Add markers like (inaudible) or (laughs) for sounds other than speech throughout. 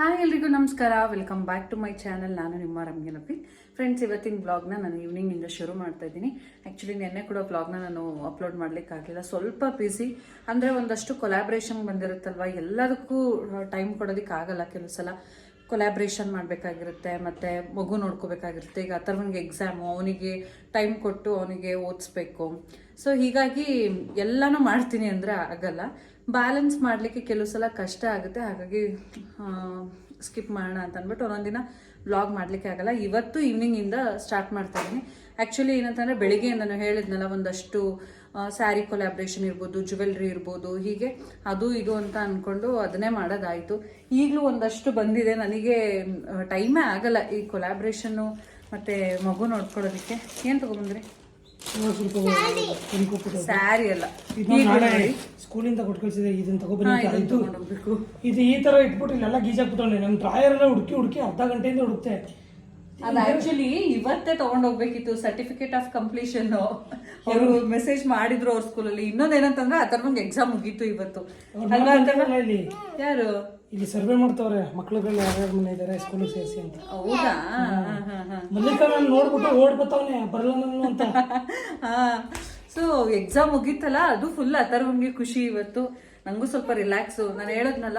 Hi ಎಲ್ರಿಗೂ ನಮಸ್ಕಾರ. Welcome back to my channel ನಾನು ನಿಮ್ಮ ರಮ್ಯನಪಿ ಫ್ರೆಂಡ್ಸ್ ಇವತ್ತಿನ ಬ್ಲಾಗ್ನ ನಾನು ಈವ್ನಿಂಗಿಂದ ಶುರು ಮಾಡ್ತಾ ಇದ್ದೀನಿ. ಆ್ಯಕ್ಚುಲಿ ನಿನ್ನೆ ಕೂಡ ಬ್ಲಾಗ್ನ ನಾನು ಅಪ್ಲೋಡ್ ಮಾಡಲಿಕ್ಕಾಗಲಿಲ್ಲ ಸ್ವಲ್ಪ ಬ್ಯುಸಿ ಅಂದರೆ ಒಂದಷ್ಟು ಕೊಲಾಬ್ರೇಷನ್ ಬಂದಿರುತ್ತಲ್ವ? ಎಲ್ಲದಕ್ಕೂ ಟೈಮ್ ಕೊಡೋದಕ್ಕಾಗಲ್ಲ ಕೆಲವು ಸಲ. ಕೊಲಾಬ್ರೇಷನ್ ಮಾಡಬೇಕಾಗಿರುತ್ತೆ, ಮತ್ತು ಮಗು ನೋಡ್ಕೋಬೇಕಾಗಿರುತ್ತೆ. ಈಗ ಅಥರ್ವನ್ಗೆ ಎಕ್ಸಾಮು ಅವನಿಗೆ ಟೈಮ್ ಕೊಟ್ಟು ಅವನಿಗೆ ಓದಿಸ್ಬೇಕು. ಸೊ ಹೀಗಾಗಿ ಎಲ್ಲನೂ ಮಾಡ್ತೀನಿ ಅಂದರೆ ಆಗಲ್ಲ. ಬ್ಯಾಲೆನ್ಸ್ ಮಾಡಲಿಕ್ಕೆ ಕೆಲವು ಸಲ ಕಷ್ಟ ಆಗುತ್ತೆ. ಹಾಗಾಗಿ ಸ್ಕಿಪ್ ಮಾಡೋಣ ಅಂತ ಅಂದ್ಬಿಟ್ಟು ಒಂದೊಂದಿನ ವ್ಲಾಗ್ ಮಾಡಲಿಕ್ಕೆ ಆಗಲ್ಲ. ಇವತ್ತು ಈವ್ನಿಂಗಿಂದ ಸ್ಟಾರ್ಟ್ ಮಾಡ್ತಾ ಇದ್ದೀನಿ. ಆ್ಯಕ್ಚುಲಿ ಏನಂತಂದರೆ ಬೆಳಿಗ್ಗೆ ನಾನು ಹೇಳಿದ್ನಲ್ಲ, ಒಂದಷ್ಟು ಸ್ಯಾರಿ ಕೊಲಾಬ್ರೇಷನ್ ಇರ್ಬೋದು ಜುವೆಲ್ರಿ ಇರ್ಬೋದು, ಹೀಗೆ. ಅದು, ಇದು ಅಂತ ಅಂದ್ಕೊಂಡು ಅದನ್ನೇ ಮಾಡೋದಾಯಿತು. ಈಗಲೂ ಒಂದಷ್ಟು ಬಂದಿದೆ. ನನಗೆ ಟೈಮೇ ಆಗಲ್ಲ ಈ ಕೊಲಾಬ್ರೇಷನ್ನು ಮತ್ತು ಮಗು ನೋಡ್ಕೊಳ್ಳೋದಕ್ಕೆ. ಏನು ತೊಗೊಂಬಂದ್ರಿ ಸ್ಯಾರಿ. ಅಲ್ಲ. ಸ್ಕೂಲಿಂದ ಕೊಟ್ಟು ಕಳ್ಸಿದೆ ಇದನ್ನ ಅಂತ ಇದು. ಈ ತರ ಇಟ್ಬಿಟ್ಟು ಇಲ್ಲೆಲ್ಲ ಗೀಜಾಕ್ಬಿಟ್ಟವ್ನೆ ನಮ್ ಡ್ರಾಯರ್ ಎಲ್ಲ ಹುಡುಕಿ ಹುಡುಕಿ ಅರ್ಧ ಗಂಟೆಯಿಂದ ಹುಡುಕ್ತೆ. ಅದು ಆಕ್ಚುಲಿ ಇವತ್ತೇ ತಗೊಂಡೋಗ್ಬೇಕಿತ್ತು ಸರ್ಟಿಫಿಕೇಟ್ ಆಫ್ ಕಂಪ್ಲೀಷನ್ ಅವರು ಮೆಸೇಜ್ ಮಾಡಿದ್ರು ಅವ್ರ ಸ್ಕೂಲಲ್ಲಿ ಇನ್ನೊಂದ್ ಏನಂತಂದ್ರೆ ಅಥರ್ವಂಗ್ ಎಕ್ಸಾಮ್ ಮುಗೀತು ಇವತ್ತು. ಅಲ್ವಾ ಅಥರ್ವ? ಯಾರು? ಇಲ್ಲಿ ಸರ್ವೆ ಮಾಡ್ತವ್ರೆ ಮಕ್ಳುಗಳು ಯಾರ್ಯಾರ ಮನೆ ಇದಾರೆ ಸ್ಕೂಲ್ ಸೇರಿಸಿ ಅಂತ. ಹೌದಾ. ಮಲ್ಲಿಕ ನಾನು ನೋಡ್ಬಿಟ್ಟು ಓಡ್ ಬತ್ತವನೆ ಬರಲ್ಲ ನಾನು ಅಂತ. (laughs) ಹಾ. ಸೊ ಎಕ್ಸಾಮ್ ಮುಗೀತಲ್ಲ ಅದು ಫುಲ್ ಅಥರ್ವಂಗೆ ಖುಷಿ ಇವತ್ತು. ನಂಗೂ ಸ್ವಲ್ಪ ರಿಲ್ಯಾಕ್ಸ್ ನಾನು ಹೇಳದ್ನಲ್ಲ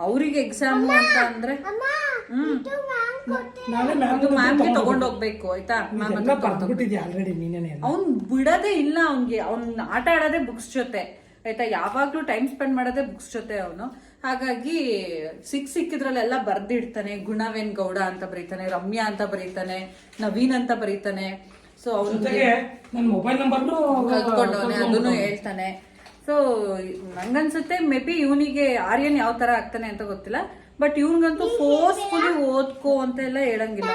ಅವ್ರಿಗೆ ಎಕ್ಸಾಮ್ ಅಂತ ಅಂದ್ರೆ? ಹ್ಮ್. ತಗೊಂಡ್ ಮ್ಯಾಮ್ಗೆ ತಗೊಂಡೋಗ್ಬೇಕು ಆಯ್ತಾ? ಮ್ಯಾಮ್ ಅವ್ನ್ ಬಿಡೋದೇ ಇಲ್ಲ ಅವ್ನ್ಗೆ. ಅವ್ನ್ ಆಟ ಆಡೋದೇ ಬುಕ್ಸ್ ಜೊತೆ. ಆಯ್ತಾ? ಯಾವಾಗ್ಲೂ ಟೈಮ್ ಸ್ಪೆಂಡ್ ಮಾಡೋದೇ ಬುಕ್ಸ್ ಜೊತೆ ಅವನು. ಹಾಗಾಗಿ ಸಿಕ್ ಸಿಕ್ಕಿದ್ರಲ್ಲೆಲ್ಲ ಬರ್ದಿಡ್ತಾನೆ. ಗುಣವೇನ್ ಗೌಡ ಅಂತ ಬರೀತಾನೆ ರಮ್ಯಾ ಅಂತ ಬರೀತಾನೆ ನವೀನ್ ಅಂತ ಬರೀತಾನೆ. ಸೊ ಅವ್ನ ಮೊಬೈಲ್ ನಂಬರ್ ಅದನ್ನು ಹೇಳ್ತಾನೆ. ಸೊ ನಂಗನ್ಸುತ್ತೆ ಮೇ ಬಿ ಇವನಿಗೆ ಆರ್ಯನ್ ಯಾವ ತರ ಆಗ್ತಾನೆ ಅಂತ ಗೊತ್ತಿಲ್ಲ. ಬಟ್ ಇವನ್ಗಂತೂ ಫೋರ್ಸ್ಫುಲಿ ಓದ್ಕೋ ಅಂತ ಎಲ್ಲ ಹೇಳಂಗಿಲ್ಲ.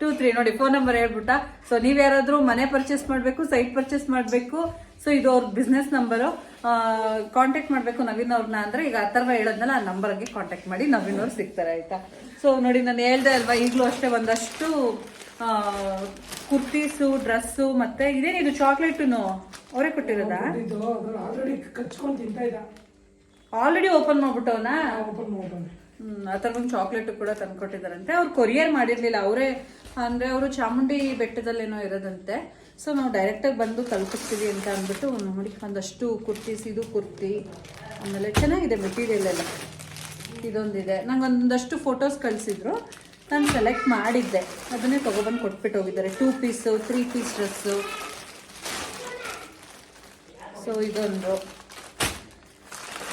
ಟೂ ತ್ರೀ ನೋಡಿ ಫೋನ್ ನಂಬರ್ ಹೇಳ್ಬಿಟ್ಟ. ಸೊ ನೀವ್ ಯಾರಾದ್ರೂ ಮನೆ ಪರ್ಚೇಸ್ ಮಾಡ್ಬೇಕು ಸೈಟ್ ಪರ್ಚೇಸ್ ಮಾಡ್ಬೇಕು ಸೊ ಇದು ಅವ್ರ ಬಿಸ್ನೆಸ್ ನಂಬರು ಕಾಂಟ್ಯಾಕ್ಟ್ ಮಾಡ್ಬೇಕು ನವೀನ್ ಅವ್ರನ್ನ ಅಂದ್ರೆ ಈಗ ಅಥರ್ವ ಹೇಳದ್ನಲ್ಲ ಆ ನಂಬರ್ಗೆ ಕಾಂಟ್ಯಾಕ್ಟ್ ಮಾಡಿ ನವೀನ್ ಅವ್ರು ಸಿಗ್ತಾರೆ ಆಯ್ತಾ? ಸೊ ನೋಡಿ ನಾನು ಹೇಳ್ದೆ ಅಲ್ವಾ ಈಗಲೂ ಅಷ್ಟೇ ಒಂದಷ್ಟು ಕುರ್ತೀಸು ಡ್ರೆಸ್ಸು ಮತ್ತೆ ಇದೇನಿದು ಚಾಕ್ಲೇಟುನು? ಅವರೇ ಕೊಟ್ಟಿರೋದಾ? ಇದು ಆಲ್ರೆಡಿ ಕಚ್ಕೊಂಡು ತಿಂತಾ ಇದ್ದ. ಆಲ್ರೆಡಿ ಓಪನ್ ಮಾಡ್ಬಿಟ್ಟವನ? ಓಪನ್ ಆ ಥರ ಒಂದು ಚಾಕ್ಲೇಟ್ ಕೂಡ ತಂದ್ಕೊಟ್ಟಿದ್ದಾರಂತೆ. ಅವ್ರು ಕೊರಿಯರ್ ಮಾಡಿರಲಿಲ್ಲ. ಅವರೇ ಅಂದ್ರೆ ಅವರು ಚಾಮುಂಡಿ ಬೆಟ್ಟದಲ್ಲೇನೋ ಇರೋದಂತೆ. ಸೊ ನಾವು ಡೈರೆಕ್ಟಾಗಿ ಬಂದು ತಲುಪಿಸ್ತೀವಿ ಅಂತ ಅಂದ್ಬಿಟ್ಟು ನೋಡಿ ಒಂದಷ್ಟು ಕುರ್ತೀಸ್ ಇದು ಕುರ್ತಿ ಆಮೇಲೆ ಚೆನ್ನಾಗಿದೆ ಮೆಟೀರಿಯಲ್ ಎಲ್ಲ. ಇದೊಂದಿದೆ. ನಂಗೆ ಒಂದಷ್ಟು ಫೋಟೋಸ್ ಕಳಿಸಿದ್ರು. ನಾನು ಸೆಲೆಕ್ಟ್ ಮಾಡಿದ್ದೆ. ಅದನ್ನೇ ತೊಗೊಬಂದು ಕೊಟ್ಬಿಟ್ಟು ಹೋಗಿದ್ದಾರೆ. Two piece three piece dress so ಇದೊಂದು.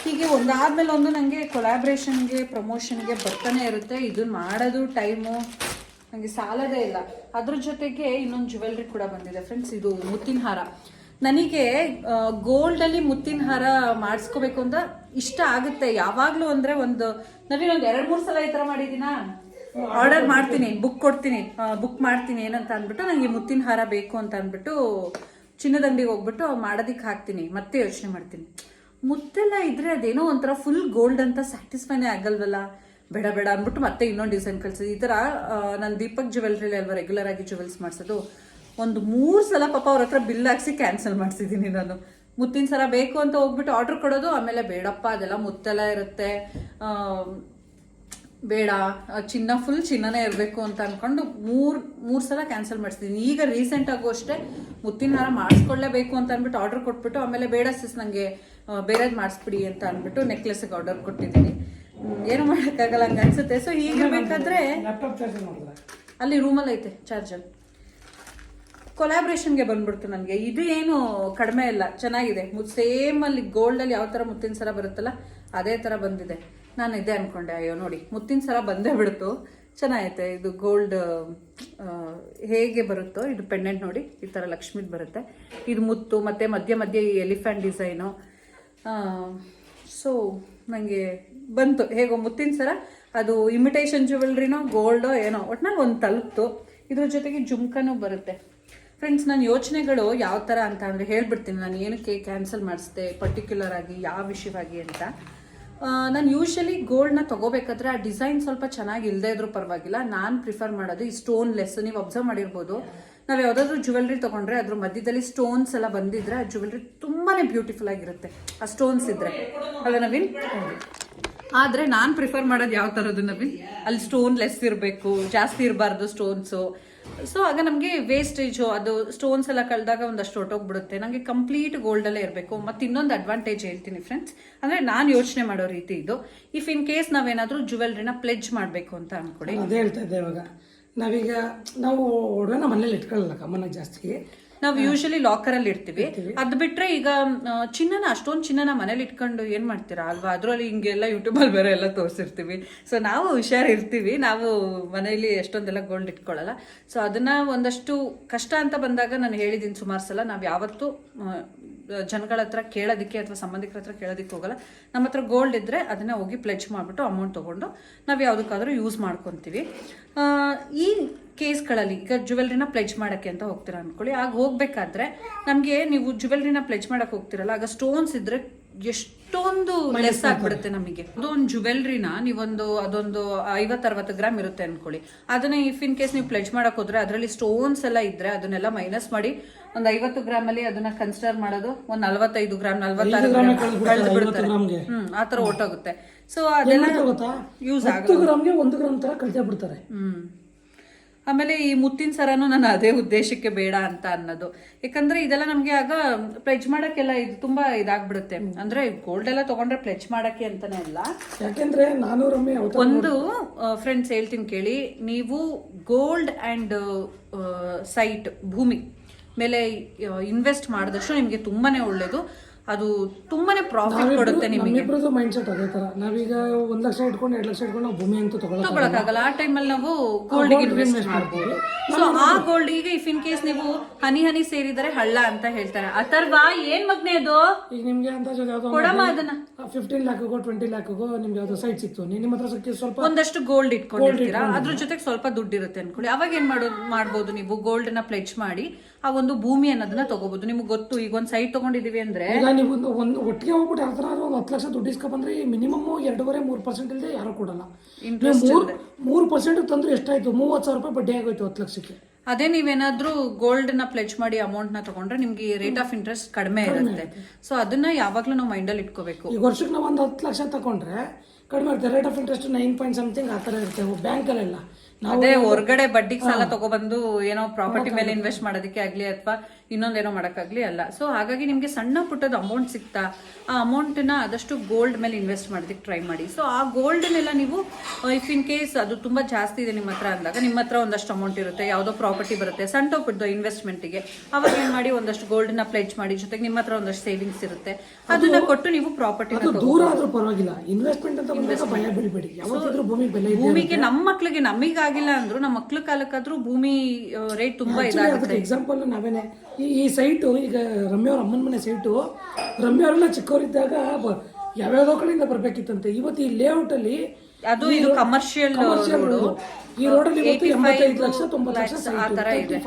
ಹೀಗೆ ಒಂದಾದ್ಮೇಲೆ ಒಂದು ನನಗೆ ಕೊಲಾಬ್ರೇಷನ್ಗೆ ಪ್ರಮೋಷನ್ಗೆ ಬರ್ತಾನೆ ಇರುತ್ತೆ. ಇದನ್ನ ಮಾಡೋದು ಟೈಮು ನನಗೆ ಸಾಲದೇ ಇಲ್ಲ. ಅದ್ರ ಜೊತೆಗೆ ಇನ್ನೊಂದು ಜುವೆಲ್ರಿ ಕೂಡ ಬಂದಿದೆ. ಫ್ರೆಂಡ್ಸ್ ಇದು ಮುತ್ತಿನ ಹಾರ. ನನಗೆ ಗೋಲ್ಡಲ್ಲಿ ಮುತ್ತಿನ ಹಾರ ಮಾಡಿಸ್ಕೋಬೇಕು ಅಂತ ಇಷ್ಟ ಆಗುತ್ತೆ. ಯಾವಾಗಲೂ ಅಂದರೆ ಒಂದು ನವೀನ್ ಒಂದು ಎರಡು, ಮೂರು ಸಲ ಈ ಥರ ಮಾಡಿದ್ದೀನಾ? ಆರ್ಡರ್ ಮಾಡ್ತೀನಿ ಬುಕ್ ಕೊಡ್ತೀನಿ ಬುಕ್ ಮಾಡ್ತೀನಿ ಏನಂತ ಅಂದ್ಬಿಟ್ಟು ನನಗೆ ಮುತ್ತಿನ ಹಾರ ಬೇಕು ಅಂತ ಅಂದ್ಬಿಟ್ಟು ಚಿನ್ನದಂಗಡಿಗೆ ಹೋಗ್ಬಿಟ್ಟು ಮಾಡೋದಕ್ಕೆ ಹಾಕ್ತೀನಿ, ಮತ್ತೆ ಯೋಚನೆ ಮಾಡ್ತೀನಿ. ಮುತ್ತೆಲ್ಲ ಇದ್ರೆ ಅದೇನೋ ಒಂಥರ ಫುಲ್ ಗೋಲ್ಡ್ ಅಂತ ಸ್ಯಾಟಿಸ್ಫೈನೇ ಆಗಲ್ವಲ್ಲ? ಬೇಡ ಬೇಡ ಅಂದ್ಬಿಟ್ಟು ಮತ್ತೆ ಇನ್ನೊಂದು ಡಿಸೈನ್ ಕಳ್ಸಿದ್ದು ಈ ಥರ ನಾನು ದೀಪಕ್ ಜುವೆಲ್ರಿ ಅಲ್ವಾ ರೆಗ್ಯುಲರ್ ಆಗಿ ಜುವೆಲ್ಸ್ ಮಾಡಿಸೋದು, ಒಂದು ಮೂರು ಸಲ ಪಾಪ ಅವ್ರ ಹತ್ರ ಬಿಲ್ ಹಾಕ್ಸಿ ಕ್ಯಾನ್ಸಲ್ ಮಾಡಿಸಿದ್ದೀನಿ ನಾನು. ಮುತ್ತಿನ ಸರ ಬೇಕು ಅಂತ ಹೋಗ್ಬಿಟ್ಟು ಆರ್ಡರ್ ಕೊಡೋದು, ಆಮೇಲೆ ಬೇಡಪ್ಪ ಅದೆಲ್ಲ ಮುತ್ತೆಲ್ಲ ಇರುತ್ತೆ. ಬೇಡ ಚಿನ್ನ ಫುಲ್ ಚಿನ್ನನೇ ಇರಬೇಕು ಅಂತ ಅಂದ್ಕೊಂಡು ಮೂರು ಮೂರು ಸಲ ಕ್ಯಾನ್ಸಲ್ ಮಾಡಿಸ್ತೀನಿ ಈಗ ರೀಸೆಂಟ್ ಆಗು ಅಷ್ಟೇ ಮುತ್ತಿನ ಹಾರ ಮಾಡಿಸ್ಕೊಳ್ಳೇಬೇಕು ಅಂತ ಅಂದ್ಬಿಟ್ಟು ಆರ್ಡರ್ ಕೊಟ್ಬಿಟ್ಟು ಆಮೇಲೆ ಬೇಡ ಸಿಸ್ ನನಗೆ ಬೇರೆದು ಮಾಡಿಸ್ಬಿಡಿ ಅಂತ ಅಂದ್ಬಿಟ್ಟು ನೆಕ್ಲೆಸ್ಗೆ ಆರ್ಡರ್ ಕೊಟ್ಟಿದ್ದೀನಿ. ಏನು ಮಾಡೋಕ್ಕಾಗಲ್ಲ ಹಂಗೆ ಅನ್ಸುತ್ತೆ. ಸೊ ಈಗ ಬೇಕಾದ್ರೆ ಅಲ್ಲಿ ರೂಮಲ್ಲಿ ಐತೆ ಚಾರ್ಜರ್ ಕೊಲಾಬ್ರೇಷನ್ಗೆ ಬಂದ್ಬಿಡ್ತು ನನಗೆ. ಇದು ಏನು ಕಡಿಮೆ ಇಲ್ಲ ಚೆನ್ನಾಗಿದೆ. ಸೇಮ್ ಅಲ್ಲಿ ಗೋಲ್ಡಲ್ಲಿ ಯಾವ ಥರ ಮುತ್ತಿನ ಸರ ಬರುತ್ತಲ್ಲ ಅದೇ ಥರ ಬಂದಿದೆ. ನಾನು ಇದೇ ಅನ್ಕೊಂಡೆ, ಅಯ್ಯೋ ನೋಡಿ, ಮುತ್ತಿನ ಸರ ಬಂದೇ ಬಿಡ್ತು. ಚೆನ್ನಾಗೈತೆ, ಇದು ಗೋಲ್ಡ್ ಹೇಗೆ ಬರುತ್ತೋ, ಇದು ಪೆಂಡೆಂಟ್ ನೋಡಿ, ಈ ಥರ ಲಕ್ಷ್ಮೀದು ಬರುತ್ತೆ. ಇದು ಮುತ್ತು, ಮತ್ತು ಮಧ್ಯ ಮಧ್ಯೆ ಈ ಎಲಿಫೆಂಟ್ ಡಿಸೈನು ಸೊ ನನಗೆ ಬಂತು. ಹೇಗೋ, ಮುತ್ತಿನ ಸರ ಅದು ಇಮಿಟೇಷನ್ ಜುವೆಲ್ರಿನೋ ಗೋಲ್ಡೋ ಏನೋ, ಒಟ್ನಲ್ಲಿ ಒಂದು ತಲುಪ್ತು. ಇದ್ರ ಜೊತೆಗೆ ಜುಮ್ಕನೂ ಬರುತ್ತೆ. ಫ್ರೆಂಡ್ಸ್ ನನ್ನ ಯೋಚನೆಗಳು ಯಾವ ಥರ ಅಂತ ಅಂದರೆ ಹೇಳ್ಬಿಡ್ತೀನಿ. ನಾನು ಏನಕ್ಕೆ ಕ್ಯಾನ್ಸಲ್ ಮಾಡಿಸ್ದೆ ಪರ್ಟಿಕ್ಯುಲರ್ ಆಗಿ, ಯಾವ ವಿಷಯವಾಗಿ ಅಂತ. ನಾನು ಯೂಶಲಿ ಗೋಲ್ಡ್ನ ತಗೋಬೇಕಾದ್ರೆ ಆ ಡಿಸೈನ್ ಸ್ವಲ್ಪ ಚೆನ್ನಾಗಿ ಇಲ್ಲದೆ ಇದ್ರೂ ಪರವಾಗಿಲ್ಲ. ನಾನು ಪ್ರಿಫರ್ ಮಾಡೋದು ಈ ಸ್ಟೋನ್ ಲೆಸ್ ನೀವು ಅಬ್ಸರ್ವ್ ಮಾಡಿರ್ಬೋದು. ನಾವು ಯಾವುದಾದ್ರೂ ಜ್ಯುವೆಲ್ರಿ ತೊಗೊಂಡ್ರೆ ಅದ್ರ ಮಧ್ಯದಲ್ಲಿ ಸ್ಟೋನ್ಸ್ ಎಲ್ಲ ಬಂದಿದ್ರೆ ಆ ಜ್ಯುವೆಲ್ರಿ ತುಂಬಾ ಬ್ಯೂಟಿಫುಲ್ ಆಗಿರುತ್ತೆ. ಆ ಸ್ಟೋನ್ಸ್ ಇದ್ರೆ. ಅಲ್ಲ ನವೀನ್? ಆದರೆ ನಾನು ಪ್ರಿಫರ್ ಮಾಡೋದು ಯಾವ ಥರದ್ದು ನವೀನ್? ಅಲ್ಲಿ ಸ್ಟೋನ್ ಲೆಸ್ ಇರಬೇಕು, ಜಾಸ್ತಿ ಇರಬಾರ್ದು ಸ್ಟೋನ್ಸು ಸೊ ಆಗ ನಮಗೆ ವೇಸ್ಟೇಜು ಅದು ಸ್ಟೋನ್ಸ್ ಎಲ್ಲ ಕಳೆದಾಗ ಒಂದಷ್ಟು ಹೊಟ್ಟೋಗ್ಬಿಡುತ್ತೆ ನನಗೆ ಕಂಪ್ಲೀಟ್ ಗೋಲ್ಡಲ್ಲೇ ಇರಬೇಕು. ಮತ್ತು ಇನ್ನೊಂದು ಅಡ್ವಾಂಟೇಜ್ ಹೇಳ್ತೀನಿ ಫ್ರೆಂಡ್ಸ್ ಅಂದರೆ ನಾನು ಯೋಚನೆ ಮಾಡೋ ರೀತಿ ಇದು. ಇಫ್ ಇನ್ ಕೇಸ್ ನಾವೇನಾದರೂ ಜುವೆಲ್ರಿನ ಪ್ಲೆಜ್ ಮಾಡಬೇಕು ಅಂತ ಅಂದ್ಕೊಡಿ ಅದೇ ಹೇಳ್ತಾ ಇದ್ದೆ ಇವಾಗ. ನಾವೀಗ, ನಾವು ಒಡವೆನ ಮನೇಲಿ ಇಟ್ಕೊಳ್ಳಲ್ಲ ಗಮನ ಜಾಸ್ತಿ. ನಾವು ಯೂಶಲಿ ಲಾಕರಲ್ಲಿ ಇರ್ತೀವಿ. ಅದ್ ಬಿಟ್ರೆ ಈಗ ಚಿನ್ನನ ಅಷ್ಟೊಂದು ಚಿನ್ನನ ಮನೇಲಿ ಇಟ್ಕೊಂಡು ಏನ್ ಮಾಡ್ತೀರಾ? ಅಲ್ವಾ? ಅದ್ರಲ್ಲಿ ಹಿಂಗೆಲ್ಲ ಯೂಟ್ಯೂಬಲ್ಲಿ ಬೇರೆ ಎಲ್ಲ ತೋರಿಸಿರ್ತೀವಿ. ಸೊ ನಾವು ಹುಷಾರ್ ಇರ್ತೀವಿ ನಾವು ಮನೇಲಿ ಎಷ್ಟೊಂದೆಲ್ಲ ಗೋಲ್ಡ್ ಇಟ್ಕೊಳ್ಳಲ್ಲ ಸೊ ಅದನ್ನ ಒಂದಷ್ಟು ಕಷ್ಟ ಅಂತ ಬಂದಾಗ ನಾನು ಹೇಳಿದೀನಿ ಸುಮಾರು ಸಲ. ನಾವು ಯಾವತ್ತೂ ಜನಗಳ ಹತ್ರ ಕೇಳೋದಕ್ಕೆ ಅಥವಾ ಸಂಬಂಧಿಕರ ಹತ್ರ ಕೇಳೋದಕ್ಕೆ ಹೋಗಲ್ಲ. ನಮ್ಮ ಹತ್ರ ಗೋಲ್ಡ್ ಇದ್ರೆ ಅದನ್ನ ಹೋಗಿ ಪ್ಲೆಚ್ ಮಾಡಿಬಿಟ್ಟು ಅಮೌಂಟ್ ತೊಗೊಂಡು ನಾವು ಯಾವುದಕ್ಕಾದರೂ ಯೂಸ್ ಮಾಡ್ಕೊತೀವಿ. ಈ ಕೇಸ್ಗಳಲ್ಲಿ ಈಗ ಜ್ಯುವೆಲ್ರಿನ ಪ್ಲೆಜ್ ಮಾಡೋಕ್ಕೆ ಅಂತ ಹೋಗ್ತೀರಾ ಅನ್ಕೊಳ್ಳಿ. ಆಗ ಹೋಗಬೇಕಾದ್ರೆ ನಮಗೆ ನೀವು ಜ್ಯುವೆಲ್ರಿನ ಪ್ಲೆಜ್ ಮಾಡಕ್ಕೆ ಹೋಗ್ತಿರಲ್ಲ, ಆಗ ಸ್ಟೋನ್ಸ್ ಇದ್ರೆ ಎಷ್ಟೊಂದು ಲೆಸ್ ಆಗ್ಬಿಡುತ್ತೆ ನಮಗೆ. ಅದೊಂದು ಜುವೆಲ್ರಿನ ನೀವೊಂದು ಅದೊಂದು ಐವತ್ ಅರವತ್ತು ಗ್ರಾಮ್ ಇರುತ್ತೆ ಅನ್ಕೊಳ್ಳಿ. ಅದನ್ನ ಇಫ್ ಇನ್ ಕೇಸ್ ನೀವು ಪ್ಲೆಜ್ ಮಾಡಕ್ ಹೋದ್ರೆ ಅದರಲ್ಲಿ ಸ್ಟೋನ್ಸ್ ಎಲ್ಲ ಇದ್ರೆ ಅದನ್ನೆಲ್ಲ ಮೈನಸ್ ಮಾಡಿ ಒಂದು ಐವತ್ತು ಗ್ರಾಮ್ ಅಲ್ಲಿ ಅದನ್ನ ಕನ್ಸಿಡರ್ ಮಾಡೋದು ಒಂದ್ ನಲ್ವತ್ತೈದು ಗ್ರಾಮ್ ನಲ್ವತ್ತಾರು ಗ್ರಾಮ್ ಕಳೆದು ಬಿಡ್ತಾರೆ ಹ್ಮ್ ಆತರ ಹೊಟ್ಟೋಗುತ್ತೆ ಸೊ ಅದೆಲ್ಲ ಯೂಸ್ ಆಗುತ್ತೆ ಒಂದು ಗ್ರಾಮ್ ತರ ಕಳ್ತಾ ಬಿಡ್ತಾರೆ. ಹ್ಮ್. ಆಮೇಲೆ ಈ ಮುತ್ತಿನ ಸರನು ನಾನು ಅದೇ ಉದ್ದೇಶಕ್ಕೆ ಬೇಡ ಅಂತ ಅನ್ನೋದು. ಯಾಕಂದ್ರೆ ಇದೆಲ್ಲ ನಮ್ಗೆ ಆಗ ಪ್ಲೆಜ್ ಮಾಡಕ್ಕೆಲ್ಲ ಇದು ತುಂಬಾ ಇದಾಗ್ಬಿಡುತ್ತೆ. ಅಂದ್ರೆ ಗೋಲ್ಡ್ ಎಲ್ಲ ತಗೊಂಡ್ರೆ ಪ್ಲೆಜ್ ಮಾಡಕ್ಕೆ ಅಂತಾನೆ ಅಲ್ಲ. ಯಾಕಂದ್ರೆ ನಾನು ಒಂದು ಫ್ರೆಂಡ್ಸ್ ಹೇಳ್ತೀನಿ ಕೇಳಿ. ನೀವು ಗೋಲ್ಡ್ ಅಂಡ್ ಸೈಟ್ ಭೂಮಿ ಮೇಲೆ ಇನ್ವೆಸ್ಟ್ ಮಾಡಿದಷ್ಟು ನಿಮಗೆ ತುಂಬಾನೇ ಒಳ್ಳೇದು. ಅದು ತುಂಬಾನೇ ಪ್ರಾಫಿಟ್ ಕೊಡುತ್ತೆ ನಿಮಗೆ. ನಮ್ಮಿಬ್ರದ್ದು ಮೈಂಡ್ ಸೆಟ್ ಅದೇ ತರ. ನಾವೀಗ ಒಂದ್ ಲಕ್ಷ ಇಟ್ಕೊಂಡು ಎರಡು ಲಕ್ಷ ಇಟ್ಕೊಂಡು ನಾವು ಭೂಮಿ ಅಂತೂ ತಗೊಳಕ್ ತಗೊಳಕ್ಕಾಗಲ್ಲ. ಆ ಟೈಮಲ್ಲಿ ನಾವು ಗೋಲ್ಡ್ ಇನ್ವೆಸ್ಟ್ ಮಾಡ್ಬೋದು. ಸೊ ಆ ಗೋಲ್ಡ್ ಈಗ ಇಫ್ ಇನ್ ಕೇಸ್ ನೀವು ಹನಿ ಹನಿ ಸೇರಿದರೆ ಹಳ್ಳ ಅಂತ ಹೇಳ್ತಾರೆ. ಅಥರ್ವಾ ಏನ್ ಮಗ್ನೆ ಅದು? ಈಗ ನಿಮ್ಗೆ ಅಂತ ಕೊಡಮ್ಮ ಅದನ್ನ. ಫಿಫ್ಟೀನ್ ಲ್ಯಾಕ್ಗೋ ಟ್ವೆಂಟಿ ಲ್ಯಾಕ್ಗೋ ನಿಮ್ಗೆ ಯಾವ್ದೋ ಸೈಟ್ ಸಿಕ್ತು. ನಿಮ್ಮ ಹತ್ರ ಸಿಕ್ಕಿ ಸ್ವಲ್ಪ ಒಂದಷ್ಟು ಗೋಲ್ಡ್ ಇಟ್ಕೊಂಡಿರ್ತೀರಾ? ಅದ್ರ ಜೊತೆಗೆ ಸ್ವಲ್ಪ ದುಡ್ಡು ಇರುತ್ತೆ ಅನ್ಕೊಳ್ಳಿ. ಅವಾಗ ಏನ್ ಮಾಡೋದು ಮಾಡ್ಬೋದು ನೀವು? ಗೋಲ್ಡ್ನ ಪ್ಲೆಚ್ ಮಾಡಿ ಆ ಒಂದು ಭೂಮಿ ಅನ್ನೋದನ್ನ ತಗೋಬಹುದು ನಿಮ್ಗೆ ಗೊತ್ತು. ಈಗ ಒಂದ್ ಸೈಟ್ ತಗೊಂಡಿದೀವಿ ಅಂದ್ರೆ ನೀವು ಒಂದು ಒಂದು ಒಟ್ಟಿಗೆ ಹೋಗ್ಬಿಟ್ಟು ಯಾರ ಒಂದು ಹತ್ತು ಲಕ್ಷ ದುಡ್ಡು ಇಸ್ಕೊ ಬಂದ್ರೆ ಮಿನಿಮಮ್ ಎರಡೂವರೆ ಮೂರು ಪರ್ಸೆಂಟ್ ಇಲ್ಲದೆ ಯಾರು ಕೊಡಲ್ಲ. ಮೂರು ಮೂರು ಪರ್ಸೆಂಟ್ ತಂದ್ರೆ ಎಷ್ಟಾಯ್ತು? ಮೂವತ್ತು ಸಾವಿರ ರೂಪಾಯಿ ಬಡ್ಡಿ ಆಗೋಯ್ತು ಹತ್ತು ಲಕ್ಷಕ್ಕೆ. ಅದೇ ನೀವೇನಾದ್ರೂ ಗೋಲ್ಡ್ನ ಪ್ಲೆಚ್ ಮಾಡಿ ಅಮೌಂಟ್ನ ತಗೊಂಡ್ರೆ ನಿಮ್ಗೆ ರೇಟ್ ಆಫ್ ಇಂಟ್ರೆಸ್ಟ್ ಕಡಿಮೆ ಇರುತ್ತೆ. ಸೊ ಅದನ್ನ ಯಾವಾಗ್ಲೂ ನಾವು ಮೈಂಡಲ್ಲಿ ಇಟ್ಕೋಬೇಕು. ಈಗ ವರ್ಷಕ್ಕೆ ನಾವು ಒಂದು ಹತ್ತು ಲಕ್ಷ ತಗೊಂಡ್ರೆ ಕಡಿಮೆ ಇರುತ್ತೆ rate of interest nine point something ಆ ಥರ ಇರುತ್ತೆ. ಬ್ಯಾಂಕಲ್ಲೆಲ್ಲ ಅದೇ ಹೊರಗಡೆ ಬಡ್ಡಿಗೆ ಸಾಲ ತಗೊಬಂದು ಏನೋ ಪ್ರಾಪರ್ಟಿ ಮೇಲೆ ಇನ್ವೆಸ್ಟ್ ಮಾಡೋದಕ್ಕೆ ಆಗ್ಲಿ ಅಥವಾ ಇನ್ನೊಂದೇನೋ ಮಾಡೋಕ್ಕಾಗಲಿ ಅಲ್ಲ. ಸೊ ಹಾಗಾಗಿ ನಿಮಗೆ ಸಣ್ಣ ಪುಟ್ಟದ ಅಮೌಂಟ್ ಸಿಗ್ತಾ ಆ ಅಮೌಂಟನ್ನ ಆದಷ್ಟು ಗೋಲ್ಡ್ ಮೇಲೆ ಇನ್ವೆಸ್ಟ್ ಮಾಡೋದಕ್ಕೆ ಟ್ರೈ ಮಾಡಿ. ಸೊ ಆ ಗೋಲ್ಡ್ನೆಲ್ಲ ನೀವು ಇಫ್ ಇನ್ ಕೇಸ್ ಅದು ತುಂಬಾ ಜಾಸ್ತಿ ಇದೆ ನಿಮ್ಮ ಹತ್ರ ಅಂದಾಗ ನಿಮ್ಮ ಹತ್ರ ಒಂದಷ್ಟು ಅಮೌಂಟ್ ಇರುತ್ತೆ ಯಾವುದೋ ಪ್ರಾಪರ್ಟಿ ಬರುತ್ತೆ ಸಣ್ಣ ಪುಟ್ಟದ ಇನ್ವೆಸ್ಟ್ಮೆಂಟಿಗೆ ಅವಾಗ ಏನು ಮಾಡಿ ಒಂದಷ್ಟು ಗೋಲ್ಡ್ನ ಪ್ಲೆಜ್ ಮಾಡಿ ಜೊತೆಗೆ ನಿಮ್ಮ ಹತ್ರ ಒಂದಷ್ಟು ಸೇವಿಂಗ್ಸ್ ಇರುತ್ತೆ. ಅದನ್ನ ಕೊಟ್ಟು ನೀವು ಪ್ರಾಪರ್ಟಿ ದೂರ ಆದ್ರೂ ಪರವಾಗಿಲ್ಲ. ಇನ್ವೆಸ್ಟ್ಮೆಂಟ್ ಅಂತ ಬಂದಾಗ ಭಯ ಬೀಳ್ಬೇಡಿ ಯಾವತ್ತಿದ್ರೂ ಭೂಮಿ ಬೆಲೆ ಇದೆ ಭೂಮಿಗೆ ನಮ್ಮ ಮಕ್ಳಿಗೆ ನಮಗಾಗಿಲ್ಲ ಅಂದ್ರೂ ನಮ್ಮ ಮಕ್ಳ ಕಾಲಕ್ಕಾದ್ರೂ ಭೂಮಿ ರೇಟ್ ತುಂಬಾ ಇದಾಗುತ್ತೆ. ಎಕ್ಸಾಂಪಲ್ ನಾವೇನೆ ಈ ಈ ಸೈಟು ಈಗ ರಮ್ಯವ್ರ ಅಮ್ಮನ ಮನೆ ಸೈಟು ರಮ್ಯವ್ರೆಲ್ಲ ಚಿಕ್ಕವರಿದ್ದಾಗ ಯಾವ್ಯಾವ್ದೋ ಕಡೆಯಿಂದ ಬರ್ಬೇಕಿತ್ತಂತೆ. ಇವತ್ತು ಈ ಲೇಔಟ್ ಅಲ್ಲಿ ಅದು ಇದು ಕಮರ್ಷಿಯಲ್ ಈ ರೋಡಲ್ಲಿ ಇವತ್ತು 85 ಎಂಬತ್ತೈದು ಲಕ್ಷ ತೊಂಬತ್ತು ಲಕ್ಷ ಆ ಇದೆ.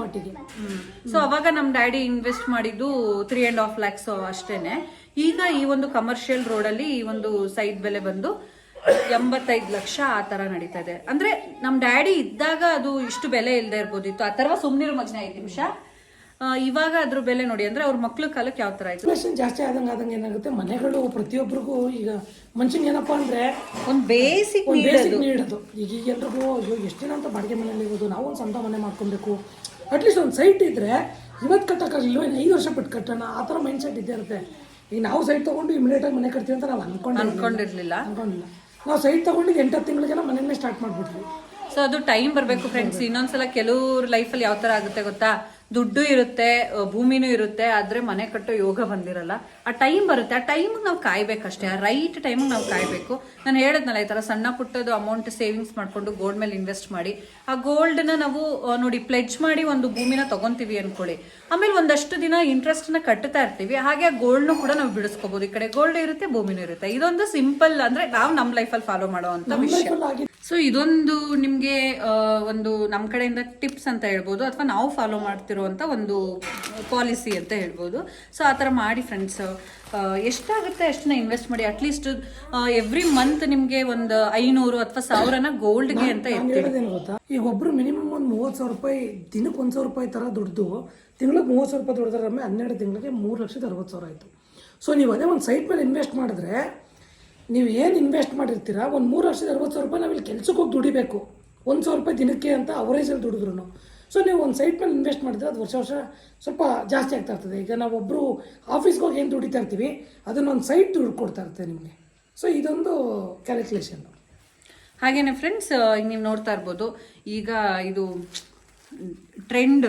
ಸೊ ಅವಾಗ ನಮ್ ಡ್ಯಾಡಿ ಇನ್ವೆಸ್ಟ್ ಮಾಡಿದ್ದು ತ್ರೀ ಅಂಡ್ ಹಾಫ್ ಲ್ಯಾಕ್ಸ್ ಅಷ್ಟೇನೆ. ಈಗ ಈ ಒಂದು ಕಮರ್ಷಿಯಲ್ ರೋಡ್ ಅಲ್ಲಿ ಈ ಒಂದು ಸೈಟ್ ಬೆಲೆ ಬಂದು ಎಂಬತ್ತೈದು ಲಕ್ಷ ಆ ತರ ನಡೀತಾ ಇದೆ. ಅಂದ್ರೆ ನಮ್ ಡ್ಯಾಡಿ ಇದ್ದಾಗ ಅದು ಇಷ್ಟು ಬೆಲೆ ಇಲ್ಲದೆ ಇರ್ಬೋದಿತ್ತು. ಆ ತರ ಸುಮ್ನಿರೋ ಮಗ್ನ ಐದು ನಿಮಿಷ. ಇವಾಗ ಅದ್ರ ಬೆಲೆ ನೋಡಿ ಅಂದ್ರೆ ಅವ್ರ ಮಕ್ಳ ಕಾಲಕ್ಕೆ ಯಾವ ತರ ಆಯ್ತು ಜಾಸ್ತಿ ಆದಂಗೆ ಆದಂಗೆ ಏನಾಗುತ್ತೆ? ಮನೆಗಳು ಪ್ರತಿಯೊಬ್ಬರಿಗೂ ಈಗ ಮನುಷ್ಯನ್ ಏನಪ್ಪಾ ಅಂದ್ರೆ ಒಂದ್ ಬೇಸಿಕ್ ಬೇಸಿಕ್ ನೀಡೋದು ಈಗ ಈಗ ಎಲ್ರಿಗೂ ಅಯ್ಯೋ ಎಷ್ಟು ದಿನ ಅಂತ ಬಾಡಿಗೆ ಮನೆಯಲ್ಲಿ ಇರೋದು? ನಾವು ಒಂದು ಸ್ವಂತ ಮನೆ ಮಾಡ್ಕೊಬೇಕು. ಅಟ್ಲೀಸ್ಟ್ ಒಂದು ಸೈಟ್ ಇದ್ರೆ ಇವತ್ತು ಕಟ್ಟಕ್ಕಾಗಲಿಲ್ಲ ಇನ್ನು ಐದು ವರ್ಷ ಬಿಟ್ಟು ಕಟ್ಟೋಣ. ಆ ಥರ ಮೈಂಡ್ ಸೆಟ್ ಇದ್ದೇ ಇರುತ್ತೆ. ಈಗ ನಾವು ಸೈಟ್ ತೊಗೊಂಡು ಇಮಿಡಿಯೇಟಾಗಿ ಮನೆ ಕಟ್ತೀವಿ ಅಂತ ನಾವು ಅನ್ಕೊಂಡು ಅನ್ಕೊಂಡಿರ್ಲಿಲ್ಲ. ಅನ್ಕೊಂಡಿಲ್ಲ. ನಾವು ಸೈಟ್ ತೊಗೊಂಡು ಎಂಟತ್ತು ತಿಂಗಳಿಗೆಲ್ಲ ಮನೆಯನ್ನೇ ಸ್ಟಾರ್ಟ್ ಮಾಡ್ಬಿಟ್ರಿ ಸೊ ಅದು ಟೈಮ್ ಬರಬೇಕು ಫ್ರೆಂಡ್ಸ್ ಇನ್ನೊಂದ್ಸಲ ಕೆಲವ್ರ ಲೈಫಲ್ಲಿ ಯಾವ ತರ ಆಗುತ್ತೆ ಗೊತ್ತಾ? ದುಡ್ಡು ಇರುತ್ತೆ ಭೂಮಿನೂ ಇರುತ್ತೆ ಆದ್ರೆ ಮನೆ ಕಟ್ಟೋ ಯೋಗ ಬಂದಿರಲ್ಲ. ಆ ಟೈಮ್ ಬರುತ್ತೆ. ಆ ಟೈಮ್ ನಾವು ಕಾಯ್ಬೇಕಷ್ಟೇ. ಆ ರೈಟ್ ಟೈಮ್ ನಾವು ಕಾಯ್ಬೇಕು. ನಾನು ಹೇಳಿದ್ನಲ್ಲ ಈ ತರ ಸಣ್ಣ ಪುಟ್ಟದು ಅಮೌಂಟ್ ಸೇವಿಂಗ್ಸ್ ಮಾಡ್ಕೊಂಡು ಗೋಲ್ಡ್ ಮೇಲೆ ಇನ್ವೆಸ್ಟ್ ಮಾಡಿ ಆ ಗೋಲ್ಡ್ನ ನಾವು ನೋಡಿ ಪ್ಲೆಡ್ಜ್ ಮಾಡಿ ಒಂದು ಭೂಮಿನ ತಗೊಂತೀವಿ ಅನ್ಕೊಳ್ಳಿ. ಆಮೇಲೆ ಒಂದಷ್ಟು ದಿನ ಇಂಟ್ರೆಸ್ಟ್ನ ಕಟ್ಟುತ್ತಾ ಇರ್ತೀವಿ. ಹಾಗೆ ಆ ಗೋಲ್ಡ್ ನು ಕೂಡ ನಾವು ಬಿಡಿಸ್ಕೋಬಹುದು ಈ ಕಡೆ ಗೋಲ್ಡ್ ಇರುತ್ತೆ ಭೂಮಿನೂ ಇರುತ್ತೆ. ಇದೊಂದು ಸಿಂಪಲ್ ಅಂದ್ರೆ ನಾವು ನಮ್ಮ ಲೈಫಲ್ಲಿ ಫಾಲೋ ಮಾಡೋ ಅಂತ ವಿಷಯ. ಸೊ ಇದೊಂದು ನಿಮಗೆ ಒಂದು ನಮ್ಮ ಕಡೆಯಿಂದ ಟಿಪ್ಸ್ ಅಂತ ಹೇಳ್ಬೋದು ಅಥವಾ ನಾವು ಫಾಲೋ ಮಾಡ್ತಿರುವಂಥ ಒಂದು ಪಾಲಿಸಿ ಅಂತ ಹೇಳ್ಬೋದು. ಸೊ ಆ ಥರ ಮಾಡಿ ಫ್ರೆಂಡ್ಸ್ ಎಷ್ಟಾಗುತ್ತೆ ಅಷ್ಟನ್ನ ಇನ್ವೆಸ್ಟ್ ಮಾಡಿ. ಅಟ್ಲೀಸ್ಟ್ ಎವ್ರಿ ಮಂತ್ ನಿಮಗೆ ಒಂದು ಐನೂರು ಅಥವಾ ಸಾವಿರನ ಗೋಲ್ಡ್ಗೆ ಅಂತ ಗೊತ್ತಾ? ಈಗ ಒಬ್ರು ಮಿನಿಮಮ್ ಒಂದು ಮೂವತ್ತು ಸಾವಿರ ರೂಪಾಯಿ ದಿನಕ್ಕೆ ಒಂದು ಸಾವಿರ ರೂಪಾಯಿ ಥರ ದುಡ್ದು ತಿಂಗಳಿಗೆ ಮೂವತ್ತು ಸಾವಿರ ರೂಪಾಯಿ ದುಡ್ದಾರೆ ಆಮೇಲೆ ಹನ್ನೆರಡು ತಿಂಗಳಿಗೆ ಮೂರು ಲಕ್ಷದ ಅರವತ್ತು ಸಾವಿರ ಆಯಿತು. ಸೊ ನೀವು ಅದೇ ಒಂದು ಸೈಟ್ ಮೇಲೆ ಇನ್ವೆಸ್ಟ್ ಮಾಡಿದ್ರೆ ನೀವು ಏನು ಇನ್ವೆಸ್ಟ್ ಮಾಡಿರ್ತೀರಾ? ಒಂದು ಮೂರು ವರ್ಷದ, ಅರವತ್ತು ಸಾವಿರ ರೂಪಾಯಿ ನಾವಿಲ್ಲಿ ಕೆಲಸಕ್ಕೆ ಹೋಗಿ ದುಡಿಬೇಕು. ಒಂದು ಸಾವಿರ ರೂಪಾಯಿ ದಿನಕ್ಕೆ ಅಂತ ಅವರೇಜಲ್ಲಿ ದುಡಿದ್ರು ಸೊ ನೀವು ಒಂದು ಸೈಟ್ ಮೇಲೆ ಇನ್ವೆಸ್ಟ್ ಮಾಡಿದ್ರೆ ಅದು ವರ್ಷ ವರ್ಷ ಸ್ವಲ್ಪ ಜಾಸ್ತಿ ಆಗ್ತಾ ಇರ್ತದೆ. ಈಗ ನಾವು ಒಬ್ಬರು ಆಫೀಸ್ಗೆ ಹೋಗಿ ಏನು ದುಡಿತಾ ಇರ್ತೀವಿ ಅದನ್ನೊಂದು ಸೈಟ್ ದುಡ್ಡು ಕೊಡ್ತಾ ಇರ್ತದೆ ನಿಮಗೆ. ಸೊ ಇದೊಂದು ಕ್ಯಾಲ್ಕುಲೇಷನ್ ಹಾಗೇನೆ ಫ್ರೆಂಡ್ಸ್ ಈಗ ನೀವು ನೋಡ್ತಾ ಇರ್ಬೋದು. ಈಗ ಇದು ಟ್ರೆಂಡ್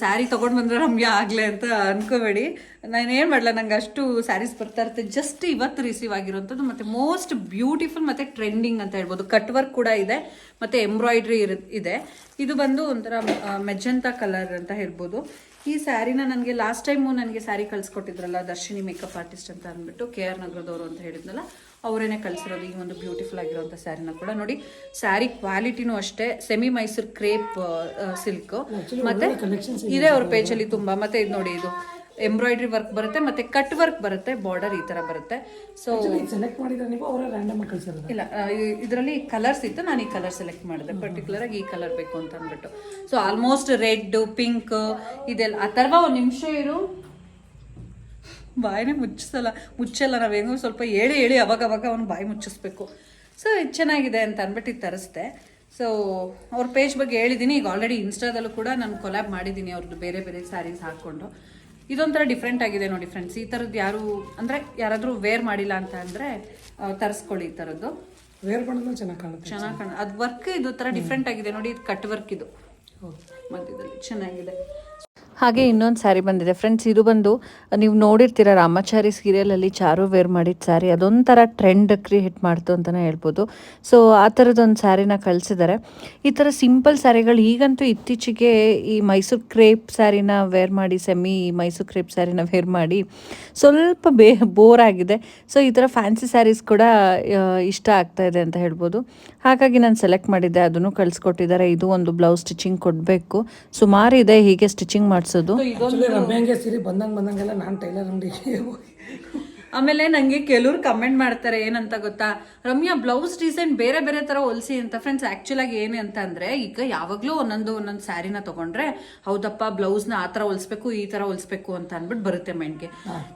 ಸ್ಯಾರಿ ತೊಗೊಂಡು ಬಂದ್ರೆ ನಮಗೆ ಆಗಲೇ ಅಂತ ಅನ್ಕೋಬೇಡಿ. ನಾನು ಏನು ಮಾಡಲ್ಲ ನಂಗೆ ಅಷ್ಟು ಸ್ಯಾರೀಸ್ ಬರ್ತಾ ಇರುತ್ತೆ. ಜಸ್ಟ್ ಇವತ್ತು ರಿಸೀವ್ ಆಗಿರುವಂಥದ್ದು ಮತ್ತು ಮೋಸ್ಟ್ ಬ್ಯೂಟಿಫುಲ್ ಮತ್ತು ಟ್ರೆಂಡಿಂಗ್ ಅಂತ ಹೇಳ್ಬೋದು. ಕಟ್ ವರ್ಕ್ ಕೂಡ ಇದೆ, ಮತ್ತು ಎಂಬ್ರಾಯ್ಡ್ರಿ ಇರು ಇದೆ. ಇದು ಬಂದು ಒಂಥರ ಮೆಜಂತಾ ಕಲರ್ ಅಂತ ಹೇಳ್ಬೋದು. ಈ ಸ್ಯಾರಿನ ನನಗೆ ಲಾಸ್ಟ್ ಟೈಮು ನನಗೆ ಸ್ಯಾರಿ ಕಳಿಸ್ಕೊಟ್ಟಿದ್ರಲ್ಲ ದರ್ಶಿನಿ ಮೇಕಪ್ ಆರ್ಟಿಸ್ಟ್ ಅಂತ ಅಂದ್ಬಿಟ್ಟು ಕೆ ಆರ್ ನಗರದವರು ಅಂತ ಹೇಳಿದ್ನಲ್ಲ ಅವರೇನೆ ಕಳಿಸಿರೋದು ಈ ಒಂದು ಬ್ಯೂಟಿಫುಲ್ ಆಗಿರುವಂಥ ಸ್ಯಾರಿನ ಕೂಡ. ನೋಡಿ ಸ್ಯಾರಿ ಕ್ವಾಲಿಟಿನೂ ಅಷ್ಟೇ ಸೆಮಿ ಮೈಸೂರು ಕ್ರೇಪ್ ಸಿಲ್ಕ್ ಮತ್ತೆ ಇದೆ ಅವ್ರ ಪೇಜಲ್ಲಿ ತುಂಬಾ. ಮತ್ತೆ ಇದು ನೋಡಿ ಇದು ಎಂಬ್ರಾಯ್ಡ್ರಿ ವರ್ಕ್ ಬರುತ್ತೆ ಮತ್ತೆ ಕಟ್ ವರ್ಕ್ ಬರುತ್ತೆ ಬಾರ್ಡರ್ ಈ ತರ ಬರುತ್ತೆ. ಸೊ ಸೆಲೆಕ್ಟ್ ಮಾಡಿದ್ರೆ ನೀವು ಅವರ ರ್ಯಾಂಡಮ್ ಇಲ್ಲ ಇದರಲ್ಲಿ ಕಲರ್ಸ್ ಇತ್ತು ನಾನು ಈ ಕಲರ್ ಸೆಲೆಕ್ಟ್ ಮಾಡಿದೆ. ಪರ್ಟಿಕ್ಯುಲರ್ ಆಗಿ ಈ ಕಲರ್ ಬೇಕು ಅಂತ ಅಂದ್ಬಿಟ್ಟು. ಸೊ ಆಲ್ಮೋಸ್ಟ್ ರೆಡ್ ಪಿಂಕ್ ಇದೆಲ್ಲ ಆ ಥರ ಒಂದು ನಿಮಿಷ ಇರು. ಬಾಯಿನೇ ಮುಚ್ಚಿಸಲ್ಲ ಮುಚ್ಚಲ್ಲ. ನಾವು ಹೆಂಗೋ ಸ್ವಲ್ಪ ಹೇಳಿ ಹೇಳಿ ಅವಾಗ ಅವಾಗ ಅವ್ನು ಬಾಯಿ ಮುಚ್ಚಿಸ್ಬೇಕು. ಸೊ ಇದು ಚೆನ್ನಾಗಿದೆ ಅಂತ ಅಂದ್ಬಿಟ್ಟು ಇದು ತರಿಸ್ದೆ. ಸೊ ಅವ್ರ ಪೇಜ್ ಬಗ್ಗೆ ಹೇಳಿದ್ದೀನಿ ಈಗ ಆಲ್ರೆಡಿ ಇನ್ಸ್ಟಾದಲ್ಲೂ ಕೂಡ ನಾನು ಕೊಲ್ಯಾಬ್ ಮಾಡಿದ್ದೀನಿ ಅವ್ರದ್ದು ಬೇರೆ ಬೇರೆ ಸ್ಯಾರೀಸ್ ಹಾಕ್ಕೊಂಡು ಇದೊಂಥರ ಡಿಫ್ರೆಂಟ್ ಆಗಿದೆ ನೋಡಿ ಫ್ರೆಂಡ್ಸ್ ಈ ಥರದ್ದು ಯಾರು ಅಂದರೆ ಯಾರಾದರೂ ವೇರ್ ಮಾಡಿಲ್ಲ ಅಂತ ಅಂದರೆ ತರಿಸ್ಕೊಳ್ಳಿ ಈ ಥರದ್ದು ವೇರ್ ಮಾಡೋದು ಚೆನ್ನಾಗಿ ಕಾಣುತ್ತೆ ಚೆನ್ನಾಗಿ ಕಾಣ ಅದು ವರ್ಕ್ ಇದು ಥರ ಡಿಫ್ರೆಂಟ್ ಆಗಿದೆ ನೋಡಿ ಇದು ಕಟ್ ವರ್ಕ್ ಇದು. ಮಧ್ಯದಲ್ಲಿ ಚೆನ್ನಾಗಿದೆ. ಹಾಗೆ ಇನ್ನೊಂದು ಸ್ಯಾರಿ ಬಂದಿದೆ. ಫ್ರೆಂಡ್ಸ್ ಇದು ಬಂದು ನೀವು ನೋಡಿರ್ತೀರ ರಾಮಾಚಾರಿ ಸೀರಿಯಲಲ್ಲಿ ಚಾರು ವೇರ್ ಮಾಡಿದ ಸ್ಯಾರಿ ಅದೊಂಥರ ಟ್ರೆಂಡ್ ಕ್ರಿಯೇಟ್ ಮಾಡ್ತು ಅಂತಲೇ ಹೇಳ್ಬೋದು. ಸೊ ಆ ಥರದೊಂದು ಸ್ಯಾರಿನ ಕಳಿಸಿದ್ದಾರೆ ಈ ಥರ ಸಿಂಪಲ್ ಸ್ಯಾರಿಗಳು ಈಗಂತೂ ಇತ್ತೀಚೆಗೆ ಈ ಮೈಸೂರು ಕ್ರೇಪ್ ಸ್ಯಾರಿನ ವೇರ್ ಮಾಡಿ ಸೆಮಿ ಮೈಸೂರು ಕ್ರೇಪ್ ಸ್ಯಾರಿನ ವೇರ್ ಮಾಡಿ ಸ್ವಲ್ಪ ಬೇ ಬೋರ್ ಆಗಿದೆ. ಸೊ ಈ ಥರ ಫ್ಯಾನ್ಸಿ ಸ್ಯಾರೀಸ್ ಕೂಡ ಇಷ್ಟ ಆಗ್ತಾ ಇದೆ ಅಂತ ಹೇಳ್ಬೋದು. ಹಾಗಾಗಿ ನಾನು ಸೆಲೆಕ್ಟ್ ಮಾಡಿದ್ದೆ, ಅದನ್ನು ಕಳಿಸ್ಕೊಟ್ಟಿದ್ದಾರೆ. ಇದು ಒಂದು ಬ್ಲೌಸ್ ಸ್ಟಿಚಿಂಗ್ ಕೊಡಬೇಕು. ಸುಮಾರು ಇದೆ, ಹೀಗೆ ಸ್ಟಿಚಿಂಗ್ ಮಾಡಿಸೋದು? ಸೀರೆ ಬಂದಂಗೆ ಬಂದಂಗೆಲ್ಲ ನಾನು ಟೈಲರ್ ಅಂಗಡಿಗೆ ಹೋಗಿ. ಆಮೇಲೆ ನಂಗೆ ಕೆಲವ್ರು ಕಮೆಂಟ್ ಮಾಡ್ತಾರೆ ಏನಂತ ಗೊತ್ತಾ? ರಮ್ಯಾ ಬ್ಲೌಸ್ ಡಿಸೈನ್ ಬೇರೆ ಬೇರೆ ತರ ಹೊಲ್ಸಿ ಅಂತ ಫ್ರೆಂಡ್ಸ್ ಆಕ್ಚುಲ್ ಆಗಿ ಏನು ಅಂತ ಅಂದ್ರೆ ಈಗ ಯಾವಾಗ್ಲೂ ಒಂದೊಂದು ಒಂದೊಂದು ಸ್ಯಾರಿನ ತಗೊಂಡ್ರೆ ಹೌದಪ್ಪ ಬ್ಲೌಸ್ನ ಆ ತರ ಹೊಲ್ಸ್ಬೇಕು ಈ ತರ ಹೊಲ್ಸ್ಬೇಕು ಅಂತ ಅನ್ಬಿಟ್ಟು ಬರುತ್ತೆ ಮೈಂಡ್ಗೆ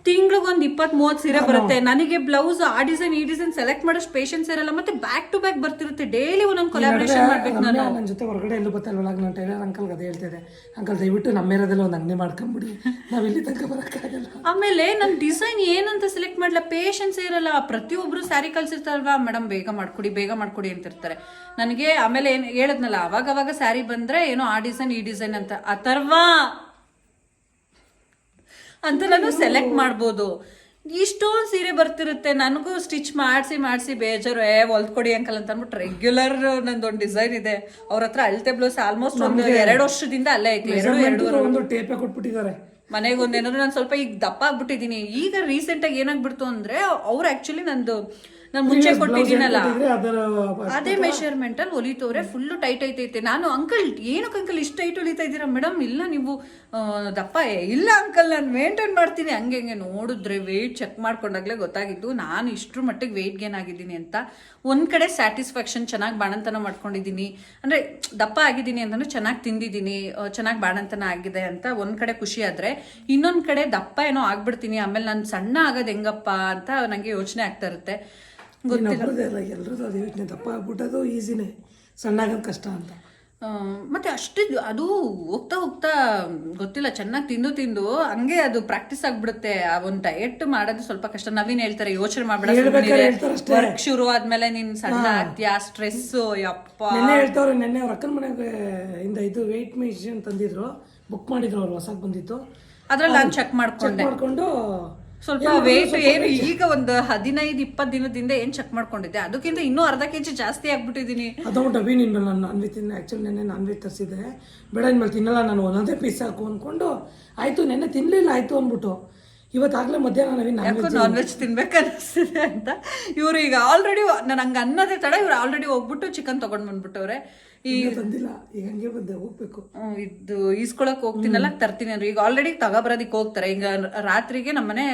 ತಿಂಗ್ಳಿಗೊಂದ್ ಇಪ್ಪತ್ ಮೂವತ್ ಸೀರೆ ಬರುತ್ತೆ. ನನಗೆ ಬ್ಲೌಸ್ ಆ ಡಿಸೈನ್ ಈ ಡಿಸೈನ್ ಸೆಲೆಕ್ಟ್ ಮಾಡೋಷ್ಟು ಪೇಷನ್ಸ್ ಇರಲ್ಲ ಮತ್ತೆ ಬ್ಯಾಕ್ ಟು ಬ್ಯಾಕ್ ಬರ್ತಿರುತ್ತೆ. ಡೈಲಿ ಒಂದೊಂದು ಕೊಲಾಬ್ರೇಷನ್ ಮಾಡ್ಬೇಕು ನಾನು. ನನ್ನ ಜೊತೆ ಹೊರಗಡೆ ಎಲ್ಲೂ ಬತ್ತಲ್ವಲ್ಲ ನಾನು ಟೈಲರ್ ಅಂಕಲ್ಗೆ ಅದೇ ಹೇಳ್ತಿದ್ದೆ. ಅಂಕಲ್ ದಯವಿಟ್ಟು ನಮ್ಮ ಏರಿಯಾದಲ್ಲಿ ಒಂದು ಅಂಗಡಿ ಮಾಡ್ಕೊಂಬಿಡಿ. ನಾವು ಇಲ್ಲಿ ತನಕ ಬರೋಕ್ಕಾಗಲ್ಲ. ಆಮೇಲೆ ನನ್ ಡಿಸೈನ್ ಏನಂತ ಸೆಲೆಕ್ಟ್ ಮಾಡ್ಲಾ ಪೇಷನ್ಸ್ ಇರಲ್ಲ. ಪ್ರತಿಯೊಬ್ರು ಸ್ಯಾರಿ ಕಲ್ಸಿರ್ತಾರಲ್ವಾ? ಮೇಡಮ್ ಬೇಗ ಮಾಡ್ಕೊಡಿ ಬೇಗ ಮಾಡ್ಕೊಡಿ ಅಂತಿರ್ತಾರೆ. ನನಗೆ ಆಮೇಲೆ ಏನು ಹೇಳದ್ನಲ್ಲ ಅವಾಗ ಅವಾಗ ಸ್ಯಾರಿ ಬಂದ್ರೆ ಏನೋ ಆ ಡಿಸೈನ್ ಈ ಡಿಸೈನ್ ಅಂತ. ಅಥರ್ವಾ! ಅಂತ ನಾನು ಸೆಲೆಕ್ಟ್ ಮಾಡ್ಬೋದು. ಇಷ್ಟೊಂದು ಸೀರೆ ಬರ್ತಿರುತ್ತೆ. ನನಗೂ ಸ್ಟಿಚ್ ಮಾಡಿಸಿ ಮಾಡಿಸಿ ಬೇಜಾರು ಏ ಹೊಲ್ಕೊಡಿ ಅಂಕಲ್ ಅಂತ ಅಂದ್ಬಿಟ್ಟು ರೆಗ್ಯುಲರ್ ನಂದೊಂದು ಡಿಸೈನ್ ಇದೆ. ಅವ್ರ ಹತ್ರ ಅಳತೆ ಬ್ಲೌಸ್ ಆಲ್ಮೋಸ್ಟ್ ಒಂದು ಎರಡು ವರ್ಷದಿಂದ ಅಲ್ಲೇ ಐತಿ ಎರಡು ಎರಡು ಒಂದು ಟೇಪೇ ಕೊಟ್ಬಿಟ್ಟಿದ್ದಾರೆ. ಮನೆಗೆ ಒಂದೇನಾದ್ರು ನಾನು ಸ್ವಲ್ಪ ಈಗ ದಪ್ಪ ಆಗ್ಬಿಟ್ಟಿದ್ದೀನಿ ಈಗ ರೀಸೆಂಟಾಗಿ ಏನಾಗ್ಬಿಡ್ತು ಅಂದರೆ ಅವ್ರು ಆ್ಯಕ್ಚುಲಿ ನಂದು ನಾನು ಮುಂಚೆ ಕೊಟ್ಟಿದ್ದೀನಲ್ಲ. ಅದೇ ಮೆಷರ್ಮೆಂಟ್ ಅಲ್ಲಿ ಹೊಲಿತವ್ರೆ ಫುಲ್ ಟೈಟ್ ಐತೈತೆ. ನಾನು ಅಂಕಲ್ ಏನಕ್ಕೆ ಅಂಕಲ್ ಇಷ್ಟು ಟೈಟ್ ಹೊಲಿತಾ ಇದ್ದೀರಾ? ಮೇಡಮ್ ಇಲ್ಲ ನೀವು ದಪ್ಪ ಇಲ್ಲ ಅಂಕಲ್ ನಾನು ಮೇಂಟೈನ್ ಮಾಡ್ತೀನಿ. ಹಂಗೆ ಹಂಗೆ ನೋಡಿದ್ರೆ ವೇಟ್ ಚೆಕ್ ಮಾಡ್ಕೊಂಡಾಗ್ಲೇ ಗೊತ್ತಾಗಿದ್ದು ನಾನು ಇಷ್ಟ್ರ ಮಟ್ಟಿಗೆ ವೆಯ್ಟ್ ಗೇನ್ ಆಗಿದ್ದೀನಿ ಅಂತ. ಒಂದ್ ಕಡೆ ಸ್ಯಾಟಿಸ್ಫ್ಯಾಕ್ಷನ್ ಚೆನ್ನಾಗಿ ಬಾಣಂತನ ಮಾಡ್ಕೊಂಡಿದ್ದೀನಿ. ಅಂದ್ರೆ ದಪ್ಪ ಆಗಿದ್ದೀನಿ ಅಂತಂದ್ರೆ ಚೆನ್ನಾಗಿ ತಿಂದಿದ್ದೀನಿ ಚೆನ್ನಾಗಿ ಬಾಣಂತನ ಆಗಿದೆ ಅಂತ ಒಂದ್ ಕಡೆ ಖುಷಿ ಆದ್ರೆ ಇನ್ನೊಂದ್ ಕಡೆ ದಪ್ಪ ಏನೋ ಆಗ್ಬಿಡ್ತೀನಿ. ಆಮೇಲೆ ನಾನು ಸಣ್ಣ ಆಗೋದು ಹೆಂಗಪ್ಪ ಅಂತ ನಂಗೆ ಯೋಚನೆ ಆಗ್ತಾ ಇರುತ್ತೆ. ಇನ್ನೊಬ್ಬರದೇ ಎಲ್ಲರೂ ಅದು ಯೋಚನೆ. ದಪ್ಪ ಆಗ್ಬಿಟ್ಟದು ಈಸಿನೇ. ಸಣ್ಣಾಗೋದು ಕಷ್ಟ ಅಂತ. ಮತ್ತೆ ಅಷ್ಟು ಅದು ಹೋಗ್ತಾ ಹೋಗ್ತಾ ಗೊತ್ತಿಲ್ಲ ಚೆನ್ನಾಗಿ ತಿಂದು ತಿಂದು ಹಂಗೆ ಅದು ಪ್ರಾಕ್ಟೀಸ್ ಆಗ್ಬಿಡುತ್ತೆ. ಆ ಒಂದು ಡಯಟ್ ಮಾಡೋದು ಸ್ವಲ್ಪ ಕಷ್ಟ. ನವೀನ್ ಹೇಳ್ತಾರೆ ಯೋಚನೆ ಮಾಡ್ಬೇಡ. ವರ್ಕ್ ಶುರು ಆದ್ಮೇಲೆ ನೀನ್ ಸಣ್ಣ ಆಗ್ತೀಯಾ? ಸ್ಟ್ರೆಸ್ ಯಪ್ಪ. ನೆನ್ನೆ ಹೇಳ್ತಾವ್ರೆ ನೆನ್ನೆ ಅವ್ರ ಅಕ್ಕನ ಮನೆಗೆ ಇಂದ ಇದು ವೆಯ್ಟ್ ಮೆಷಿನ್ ತಂದಿದ್ರು. ಬುಕ್ ಮಾಡಿದ್ರು ಅವ್ರು ಹೊಸಕ್ ಬಂದಿತ್ತು. ಅದ್ರಲ್ಲಿ ನಾನು ಚೆಕ್ ಚೆಕ್ ಮಾಡ್ಕೊಂಡೆ. ಮಾಡ್ಕೊಂಡು ಸ್ವಲ್ಪ ವೇಟ್ ಏನು ಈಗ ಒಂದು ಹದಿನೈದು ಇಪ್ಪತ್ತು ದಿನದಿಂದ ಏನ್ ಚೆಕ್ ಮಾಡ್ಕೊಂಡಿದ್ದೆ? ಅದಕ್ಕಿಂತ ಇನ್ನೂ ಅರ್ಧ ಕೆಜಿ ಜಾಸ್ತಿ ಆಗ್ಬಿಟ್ಟಿದೀನಿ. ಅದು ಡಬ್ಬಿ ನಿನ್ಮೇಲೆ ನಾನು ನಾನ್ ವೆಜ್ ತಿನ್ನ ಆ್ಯಕ್ಚುಲಿ ನೆನ್ನೆ ನಾನ್ ವೆಜ್ ತರಿಸಿದ್ದೆ ಬೇಡ ಇನ್ಮೇಲೆ ತಿನ್ನಲ್ಲ ನಾನು ಒಂದೊಂದೇ ಪೀಸ್ ಹಾಕು ಅಂದ್ಕೊಂಡು ಆಯಿತು ನೆನ್ನೆ ತಿನ್ನಲಿಲ್ಲ ಆಯಿತು ಅಂದ್ಬಿಟ್ಟು. ಇವತ್ತಾಗಲೇ ಮಧ್ಯಾಹ್ನ ನಾನು ನಾನ್ ಯಾಕೋ ನಾನ್ ವೆಜ್ ತಿನ್ಬೇಕು ಅನಿಸ್ತಿದೆ ಅಂತ. ಇವರು ಈಗ ಆಲ್ರೆಡಿ ನಾನು ಹಂಗೆ ಅನ್ನೋದೇ ತಡ ಇವ್ರು ಆಲ್ರೆಡಿ ಹೋಗ್ಬಿಟ್ಟು ಚಿಕನ್ ತಗೊಂಡ್ ಬಂದ್ಬಿಟ್ಟವ್ರೆ. ಈ ಬಂದಿಲ್ಲ. ಈಗ ಹಂಗೆ ಬಂದೆ ಹೋಗ್ಬೇಕು. ಇದು ಈಸ್ಕೊಳಕ್ ಹೋಗ್ತೀನಲ್ಲ ತರ್ತೀನಿ ಅಂದ್ರೆ. ಈಗ ಆಲ್ರೆಡಿ ತಗೊಬರೋದಿಕ್ ಹೋಗ್ತಾರೆ. ಈಗ ರಾತ್ರಿಗೆ ನಮ್ಮನೆ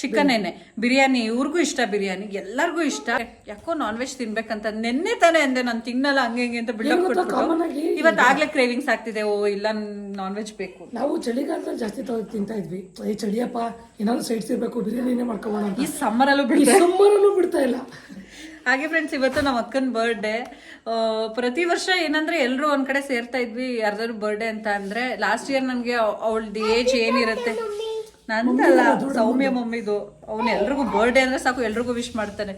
ಚಿಕನ್ ಏನೆ ಬಿರಿಯಾನಿ ಇವ್ರಿಗೂ ಇಷ್ಟ ಬಿರಿಯಾನಿ ಎಲ್ಲರಿಗೂ ಇಷ್ಟ. ಯಾಕೋ ನಾನ್ ವೆಜ್ ತಿನ್ಬೇಕಂತ ನಿನ್ನೆ ತಾನೇ ಅಂದೆ ನಾನು ತಿನ್ನಲ್ಲ ಹಂಗೆ ಹಿಂಗೆ ಅಂತ ಬಿಲ್ಡಪ್ ಆಗ್ಲೇ ಕೊಟ್ಬಿಟ್ಟು. ಇವತ್ತಾಗ್ಲೇ ಕ್ರೇವಿಂಗ್ಸ್ ಆಗ್ತಿದೆ ಓ ಇಲ್ಲ ನಾನ್ ವೆಜ್ ಬೇಕು. ನಾವು ಚಳಿಗಾಲದಲ್ಲಿ ಜಾಸ್ತಿ ತಗೋ ತಿಂತಾ ಇದ್ವಿ. ಏ ಚಳಿಯಪ್ಪ ಏನಾದ್ರು ಸೈಡ್ಸ್ ಇರಬೇಕು ಬಿರಿಯಾನಿನೇ ಅಂತ. ಈ ಸಮ್ಮರಲ್ಲೂ ಬಿಡ್ತಾ ಸಮ್ಮರಲ್ಲೂ ಬಿಡ್ತಾ ಇಲ್ಲ. ಹಾಗೆ ಫ್ರೆಂಡ್ಸ್ ಇವತ್ತು ನಮ್ಮ ಅಕ್ಕನ ಬರ್ಡೇ ಪ್ರತಿ ವರ್ಷ ಏನಂದ್ರೆ ಎಲ್ಲರೂ ಒಂದ್ ಕಡೆ ಸೇರ್ತಾ ಇದ್ವಿ ಯಾರ್ದಾದ್ರು ಬರ್ಡೇ ಅಂತ ಅಂದ್ರೆ ಲಾಸ್ಟ್ ಇಯರ್ ನನ್ಗೆ ಅವಳ ಏಜ್ ಏನಿರುತ್ತೆ? ನಂದಲ್ಲ ಸೌಮ್ಯ ಮಮ್ಮಿದು. ಅವ್ನು ಎಲ್ರಿಗೂ ಬರ್ಡೇ ಅಂದ್ರೆ ಸಾಕು ಎಲ್ರಿಗೂ ವಿಶ್ ಮಾಡ್ತಾನೆ.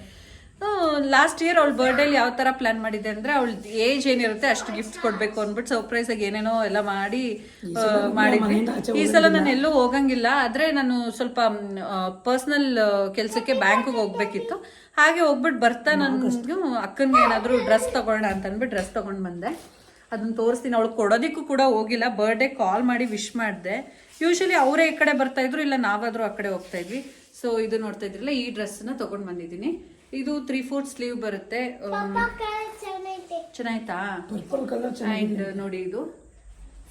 ಲಾಸ್ಟ್ ಇಯರ್ ಅವಳ ಬರ್ಡೇಲಿ ಯಾವ ತರ ಪ್ಲಾನ್ ಮಾಡಿದೆ ಅಂದ್ರೆ ಅವಳ ಏಜ್ ಏನಿರುತ್ತೆ ಅಷ್ಟು ಗಿಫ್ಟ್ ಕೊಡ್ಬೇಕು ಅಂದ್ಬಿಟ್ಟು ಸರ್ಪ್ರೈಸ್ ಆಗಿ ಏನೇನೋ ಎಲ್ಲ ಮಾಡಿ ಮಾಡಿದ್ವಿ. ಈ ಸಲ ನಾನು ಎಲ್ಲೂ ಹೋಗಂಗಿಲ್ಲ ಆದ್ರೆ ನಾನು ಸ್ವಲ್ಪ ಪರ್ಸನಲ್ ಕೆಲ್ಸಕ್ಕೆ ಬ್ಯಾಂಕ್ಗೆ ಹೋಗ್ಬೇಕಿತ್ತು. ಹಾಗೆ ಹೋಗ್ಬಿಟ್ಟು ಬರ್ತಾ ನನ್ಗೆ ಅಕ್ಕನ್ಗೆ ಏನಾದ್ರು ಡ್ರೆಸ್ ತಗೊಳ್ಳೋಣ ಅಂತ ಅಂದ್ಬಿಟ್ಟು ಡ್ರೆಸ್ ತಗೊಂಡ್ ಬಂದೆ. ಅದನ್ನ ತೋರಿಸ್ತೀನಿ ಅವಳು ಕೊಡೋದಿಕ್ಕೂ ಕೂಡ ಹೋಗಿಲ್ಲ ಬರ್ಡೇ ಕಾಲ್ ಮಾಡಿ ವಿಶ್ ಮಾಡಿದೆ. ಯೂಶಲಿ ಅವರೇ ಈ ಕಡೆ ಬರ್ತಾ ಇದ್ರು ಇಲ್ಲ ನಾವಾದ್ರೂ ಆ ಕಡೆ ಹೋಗ್ತಾ ಇದ್ವಿ. ಸೊ ಇದು ನೋಡ್ತಾ ಇದ್ರಲ್ಲ ಈ ಡ್ರೆಸ್ನ ತಗೊಂಡ್ ಬಂದಿದ್ದೀನಿ. ಇದು ತ್ರೀ ಫೋರ್ತ್ ಸ್ಲೀವ್ ಬರುತ್ತೆ. ಚೆನ್ನಾಯ್ತಾ? ಅಂಡ್ ನೋಡಿ ಇದು.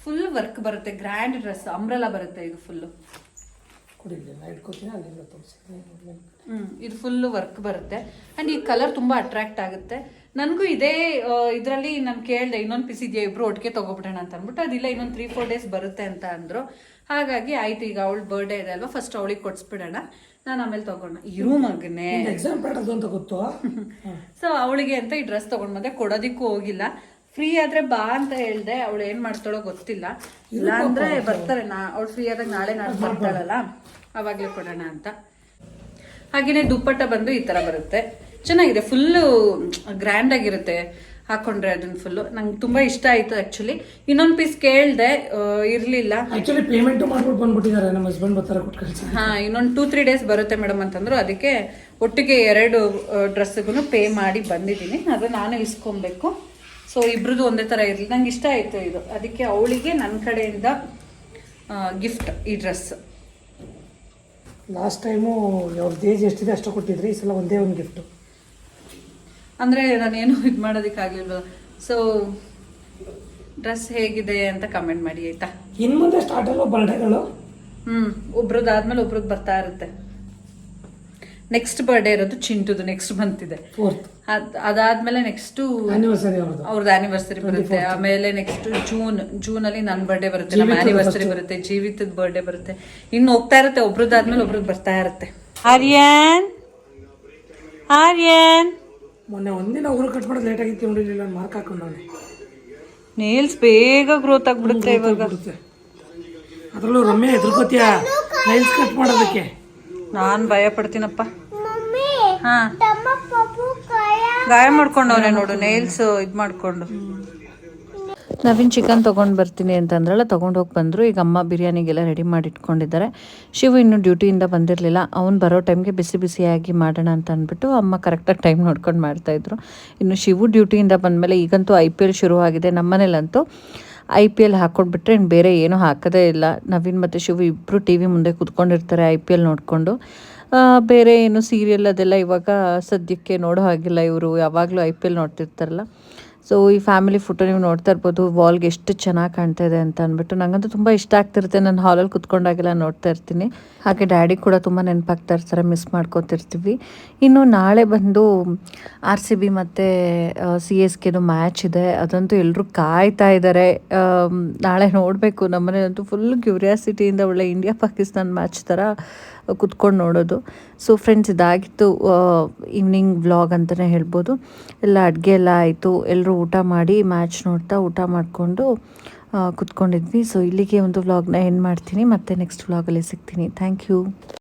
ಫುಲ್ ವರ್ಕ್ ಬರುತ್ತೆ ಗ್ರ್ಯಾಂಡ್ ಡ್ರೆಸ್ ಅಂಬ್ರೆಲಾ ಬರುತ್ತೆ ಇದು ಫುಲ್ಲು ಇದು ಫುಲ್ ವರ್ಕ್ ಬರುತ್ತೆ. ಅಂಡ್ ಈ ಕಲರ್ ತುಂಬಾ ಅಟ್ರಾಕ್ಟ್ ಆಗುತ್ತೆ. ನನಗೂ ಇದೇ ಇದರಲ್ಲಿ ನಾನು ಕೇಳಿದೆ ಇನ್ನೊಂದು ಪೀಸ್ ಇದೆಯಾ ಇಬ್ರು ಒಟ್ಟಿಗೆ ತಗೋಬಿಡೋಣ ಅಂತ ಅಂದ್ಬಿಟ್ಟು ಅದಿಲ್ಲ ಇನ್ನೊಂದು ತ್ರೀ ಫೋರ್ ಡೇಸ್ ಬರುತ್ತೆ ಅಂತ ಅಂದ್ರು. ಹಾಗಾಗಿ ಆಯ್ತು ಈಗ ಅವಳ ಬರ್ಡೇ ಇದೆ ಅಲ್ವಾ? ಫಸ್ಟ್ ಅವಳಿಗೆ ಕೊಡ್ಸ್ಬಿಡೋಣ. ನಾನು ಆಮೇಲೆ ತಗೊಂಡ ಇರು ಮಗನೇ. ಎಕ್ಸಾಮ್ ಅಂತ ಗೊತ್ತು? ಸೊ (laughs) ಅವಳಿಗೆ ಅಂತ ಈ ಡ್ರೆಸ್ ತಗೊಂಡ್ ಬಂದೆ. ಕೊಡೋದಿಕ್ಕೂ ಹೋಗಿಲ್ಲ. ಫ್ರೀ ಆದ್ರೆ ಬಾ ಅಂತ ಹೇಳ್ದೆ. ಅವಳು ಏನ್ ಮಾಡ್ತಾಳೋ ಗೊತ್ತಿಲ್ಲ. ಇಲ್ಲ ಅಂದ್ರೆ ಬರ್ತಾರೆ. ನಾ ಅವಳು ಫ್ರೀ ಆದಾಗ ನಾಳೆ ನಾಳೆ ಬರ್ತಾಳಲ್ಲ? ಅವಾಗ್ಲೇ ಕೊಡೋಣ ಅಂತ. ಹಾಗೇನೆ ದುಪ್ಪಟ್ಟ ಬಂದು ಈ ತರ ಬರುತ್ತೆ. ಚೆನ್ನಾಗಿದೆ. ಫುಲ್ಲು ಗ್ರ್ಯಾಂಡ್ ಆಗಿರುತ್ತೆ. ಹಾಕೊಂಡ್ರೆ ಅದನ್ನ ಫುಲ್ ನಂಗೆ ತುಂಬಾ ಇಷ್ಟ ಆಯ್ತು ಆಕ್ಚುಲಿ ಇನ್ನೊಂದು ಪೀಸ್ ಕೇಳ್ದೆ ಇರ್ಲಿಲ್ಲ. ಆಕ್ಚುಲಿ ಪೇಮೆಂಟ್ ಮಾಡ್ಬಿಟ್ಟು ಬಂದ್ಬಿಟ್ಟಿದ್ದಾರೆ ನಮ್ಮ ಹಸ್ಬೆಂಡ್ ಬರ್ತಾರೆ ಕೊಟ್ಟು ಕಳಿಸಿ. ಹಾ ಇನ್ನೊಂದು ಟೂ ತ್ರೀ ಡೇಸ್ ಬರುತ್ತೆ ಮೇಡಮ್ ಅಂತಂದ್ರು. ಅದಕ್ಕೆ ಒಟ್ಟಿಗೆ ಎರಡು ಡ್ರೆಸ್ಗೂ ಪೇ ಮಾಡಿ ಬಂದಿದ್ದೀನಿ. ಅದು ನಾನು ಇಸ್ಕೊಬೇಕು. ಸೊ ಇಬ್ರದ್ದು ಒಂದೇ ಥರ ಇರಲಿ. ನಂಗೆ ಇಷ್ಟ ಆಯಿತು ಇದು. ಅದಕ್ಕೆ ಅವಳಿಗೆ ನನ್ನ ಕಡೆಯಿಂದ ಗಿಫ್ಟ್ ಈ ಡ್ರೆಸ್ ಲಾಸ್ಟ್ ಟೈಮು ಅವ್ರದ್ದು ಏಜ್ ಎಷ್ಟಿದೆ ಅಷ್ಟು ಕೊಟ್ಟಿದ್ರಿ. ಈ ಸಲ ಒಂದೇ ಒಂದು ಗಿಫ್ಟು ಅಂದರೆ ನಾನೇನು ಇದು ಮಾಡೋದಕ್ಕಾಗಲಿಲ್ಲ ಸೊ ಡ್ರೆಸ್ ಹೇಗಿದೆ ಅಂತ ಕಮೆಂಟ್ ಮಾಡಿ ಆಯ್ತಾ? ಇನ್ನು ಮುಂದೆ ಸ್ಟಾರ್ಟ್ ಆಗೋ ಬರ್ಡೇಗಳು? ಹ್ಮ್ ಒಬ್ರದ್ದಾದ್ಮೇಲೆ ಒಬ್ರದ್ದು ಬರ್ತಾ ಇರುತ್ತೆ. ನೆಕ್ಸ್ಟ್ ಬರ್ಡೇ ಇರೋದು ಚಿಂಟುದು ನೆಕ್ಸ್ಟ್ ಬಂತಿದೆ. ಇದೆ ಅದ್ ಅದಾದ್ಮೇಲೆ ನೆಕ್ಸ್ಟು ಆನಿವರ್ಸರಿ ಅವ್ರದ್ದು. ಆನಿವರ್ಸರಿ ಬರುತ್ತೆ. ಆಮೇಲೆ ನೆಕ್ಸ್ಟ್ ಜೂನ್ ಜೂನ್ ಅಲ್ಲಿ ನನ್ನ ಬರ್ಡೇ ಬರುತ್ತೆ ನಮ್ಮ ಆನಿವರ್ಸರಿ ಬರುತ್ತೆ ಜೀವಿತದ ಬರ್ಡೇ ಬರುತ್ತೆ. ಇನ್ನು ಹೋಗ್ತಾ ಇರುತ್ತೆ ಒಬ್ರದ್ದಾದ್ಮೇಲೆ ಒಬ್ರದ್ದು ಬರ್ತಾ ಇರುತ್ತೆ. ಆರ್ಯನ್? ಆರ್ಯನ್? ಮೊನ್ನೆ ಒಂದಿನ ಉಗುರು ಕಟ್ ಮಾಡೋದು ಲೇಟ್ ಆಗಿತ್ತು ನೋಡಿರಲಿಲ್ಲ ಮಾರ್ಕ್ ಹಾಕೊಂಡವನೆ ನೇಲ್ಸ್ ಬೇಗ ಗ್ರೋತ್ ಆಗ್ಬಿಡುತ್ತೆ ಇವಾಗ. ಅದರಲ್ಲೂ ರಮ್ಯ ಎದುರ್ಕೋತಿಯ ನೈಲ್ಸ್ ಕಟ್ ಮಾಡೋದಕ್ಕೆ. ನಾನು ಭಯ ಪಡ್ತೀನಪ್ಪ. ಹಾ. ಗಾಯ ಮಾಡ್ಕೊಂಡವನೆ ನೋಡು ನೇಲ್ಸ್ ಇದು ಮಾಡ್ಕೊಂಡು. ನವೀನ್ ಚಿಕನ್ ತೊಗೊಂಡು ಬರ್ತೀನಿ ಅಂತಂದ್ರಲ್ಲ, ತೊಗೊಂಡು ಹೋಗಿ ಬಂದರು. ಈಗ ಅಮ್ಮ ಬಿರಿಯಾನಿಗೆಲ್ಲ ರೆಡಿ ಮಾಡಿ ಇಟ್ಕೊಂಡಿದ್ದಾರೆ ಶಿವು ಇನ್ನೂ ಡ್ಯೂಟಿಯಿಂದ ಬಂದಿರಲಿಲ್ಲ. ಅವ್ನು ಬರೋ ಟೈಮ್ಗೆ ಬಿಸಿ ಬಿಸಿಯಾಗಿ ಮಾಡೋಣ ಅಂತ ಅಂದ್ಬಿಟ್ಟು ಅಮ್ಮ ಕರೆಕ್ಟಾಗಿ ಟೈಮ್ ನೋಡ್ಕೊಂಡು ಮಾಡ್ತಾಯಿದ್ರು ಇನ್ನು ಶಿವು ಡ್ಯೂಟಿಯಿಂದ ಬಂದಮೇಲೆ ಈಗಂತೂ ಐ ಪಿ ಎಲ್ ಶುರುವಾಗಿದೆ. ನಮ್ಮನೇಲಂತೂ ಐ ಪಿ ಎಲ್ ಹಾಕ್ಕೊಟ್ಬಿಟ್ರೆ ಇನ್ನು ಬೇರೆ ಏನೂ ಹಾಕೋದೇ ಇಲ್ಲ. ನವೀನ್ ಮತ್ತು ಶಿವು ಇಬ್ಬರು ಟಿ ವಿ ಮುಂದೆ ಕೂತ್ಕೊಂಡಿರ್ತಾರೆ ಐ ಪಿ ಎಲ್ ನೋಡಿಕೊಂಡು. ಬೇರೆ ಏನು ಸೀರಿಯಲ್ ಅದೆಲ್ಲ ಇವಾಗ ಸದ್ಯಕ್ಕೆ ನೋಡೋ ಹಾಗಿಲ್ಲ ಇವರು. ಯಾವಾಗಲೂ ಐ ಪಿ ಎಲ್ ನೋಡ್ತಿರ್ತಾರಲ್ಲ. ಸೊ ಈ ಫ್ಯಾಮಿಲಿ ಫೋಟೋ ನೀವು ನೋಡ್ತಾ ಇರ್ಬೋದು ವಾಲ್ಗೆ ಎಷ್ಟು ಚೆನ್ನಾಗಿ ಕಾಣ್ತಾ ಇದೆ ಅಂತ ಅಂದ್ಬಿಟ್ಟು ನಂಗಂತೂ ತುಂಬ ಇಷ್ಟ ಆಗ್ತಿರುತ್ತೆ. ನಾನು ಹಾಲಲ್ಲಿ ಕುತ್ಕೊಂಡಾಗೆಲ್ಲ ನೋಡ್ತಾ ಇರ್ತೀನಿ. ಹಾಗೆ ಡ್ಯಾಡಿ ಕೂಡ ತುಂಬ ನೆನಪಾಗ್ತಾ ಇರ್ತಾರೆ ಮಿಸ್ ಮಾಡ್ಕೊತಿರ್ತೀವಿ. ಇನ್ನು ನಾಳೆ ಬಂದು ಆರ್ ಸಿ ಬಿ ಮತ್ತು ಸಿ ಎಸ್ ಕೆದು ಮ್ಯಾಚ್ ಇದೆ. ಅದಂತೂ ಎಲ್ಲರೂ ಕಾಯ್ತಾ ಇದ್ದಾರೆ ನಾಳೆ ನೋಡಬೇಕು. ನಮ್ಮನೆಯಂತೂ ಫುಲ್ ಕ್ಯೂರಿಯಾಸಿಟಿಯಿಂದ ಒಳ್ಳೆ ಇಂಡಿಯಾ ಪಾಕಿಸ್ತಾನ್ ಮ್ಯಾಚ್ ಥರ ಕುತ್ಕೊಂಡು ನೋಡೋದು. ಸೊ ಫ್ರೆಂಡ್ಸ್ ಇದಾಗಿತ್ತು ಈವ್ನಿಂಗ್ ವ್ಲಾಗ್ ಅಂತಲೇ ಹೇಳ್ಬೋದು. ಎಲ್ಲ ಅಡುಗೆ ಎಲ್ಲ ಆಯಿತು. ಎಲ್ಲರೂ ಊಟ ಮಾಡಿ ಮ್ಯಾಚ್ ನೋಡ್ತಾ ಊಟ ಮಾಡಿಕೊಂಡು ಕುತ್ಕೊಂಡಿದ್ವಿ. ಸೊ ಇಲ್ಲಿಗೆ ಒಂದು ವ್ಲಾಗ್ನ ಎಂಡ್ ಮಾಡ್ತೀನಿ. ಮತ್ತೆ ನೆಕ್ಸ್ಟ್ ವ್ಲಾಗಲ್ಲಿ ಸಿಗ್ತೀನಿ. Thank you